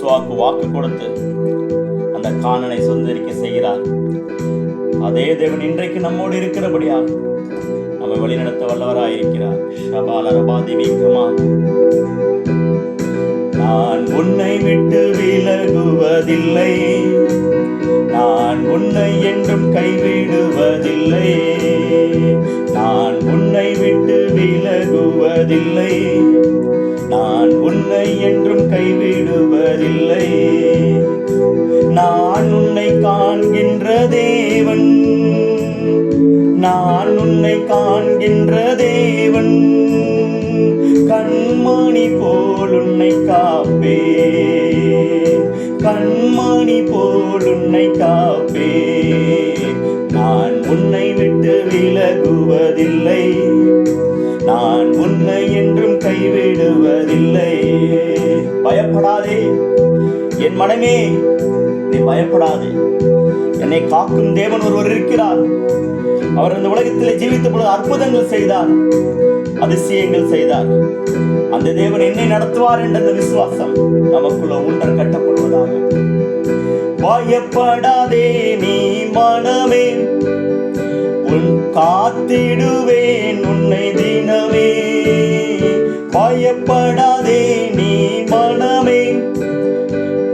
யோசுவாக்கு வாக்கு கொடுத்து அந்த காணனை சுதந்திரிக்க செய்கிறார். அதே தேவன் இன்றைக்கு நம்மோடு இருக்கிறபடியா நம்மை வழிநடத்த வல்லவராக இருக்கிறார். ஷபால ரபாதி வீக்கமா? நான் உன்னை விட்டு விலகுவதில்லை. நான் உன்னை என்றும் கைவிடுவதில்லை. நான் உன்னை விட்டு விலகுவதில்லை. உன்னை என்றும் கைவிடுவதில்லை. நான் உன்னை காண்கின்ற தேவன். நான் உன்னை காண்கின்ற தேவன். கண்மணி போல் உன்னை காப்பே கண்மணி போல் நான் உன்னை என்றும் கைவிடுவதில்லை. பயப்படாதே. என் மனமே நீ பயப்படாதே. என்னை காக்கும் தேவன் ஒருவர் இருக்கிறார். அவர் இந்த உலகத்தில் ஜீவித்த பொழுது அற்புதங்கள் செய்தார் அதிசயங்கள் செய்தார். அந்த தேவன் என்னை நடத்துவார் என்ற அந்த விசுவாசம் நமக்குள்ள ஊன்றல் கட்டப்படுவதாக. பயப்படாதே நீ மனமே. உன் காத்திடுவேன் உன்னை தினம் பயப்படாதே நீ மனமே.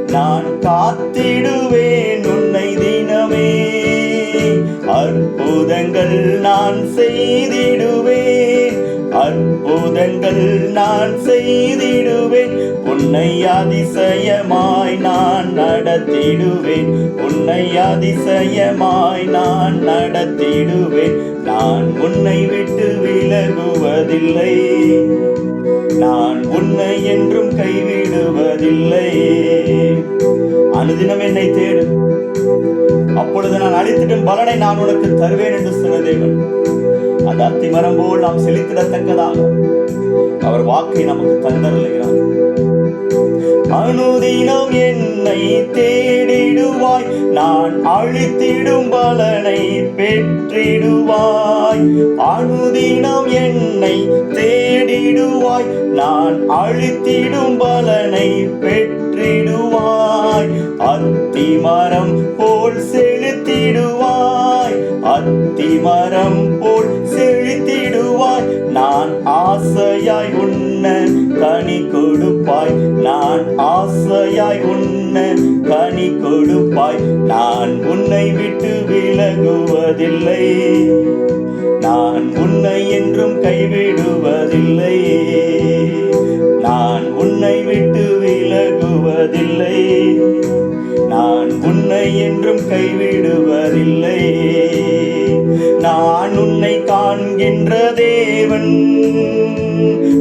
நான் காத்திடுவேன் உன்னை தினமே. அற்புதங்கள் நான் செய்திடுவேன். அற்புதங்கள் நான் செய்திடுவேன். உன்னை அதிசயமாய் நான் நடத்திடுவேன். உன்னை அதிசயமாய் நான் நடத்திடுவேன். நான் உன்னை விட்டு விலகுவதில்லை. உன்னை என்றும் கைவிடுவதில்லை. அனுதினம் என்னை தேடு. அப்பொழுது நான் அழித்திடும் பலனை நான் உனக்கு தருவேன் என்று சொன்ன தேவன். அந்த அத்திமரம் போல் நாம் செலுத்திடத்தக்கதாக அவர் வாக்கை நமக்கு தந்தருளுகிறார். அனுதினம் என்னை தேடி. நான் அழித்திடும் பலனை பெற்றிடுவாய். அனுதினம் என்னை தேடிடுவாய். நான் அழித்திடும் பலனை பெற்றிடுவாய். அத்திமரம் போல் செலுத்திடுவாய். அத்திமரம் போல் செலுத்திடுவாய். நான் ஆசையாய் உன்ன ஆசையாய் உன்னை கனி கொடுப்பாய். நான் உன்னை விட்டு விலகுவதில்லை. நான் உன்னை என்றும் கைவிடுவதில்லை. நான் உன்னை விட்டு விலகுவதில்லை. நான் உன்னை என்றும் கைவிடுவதில்லை. நான் உன்னை காண்கின்ற தேவன்.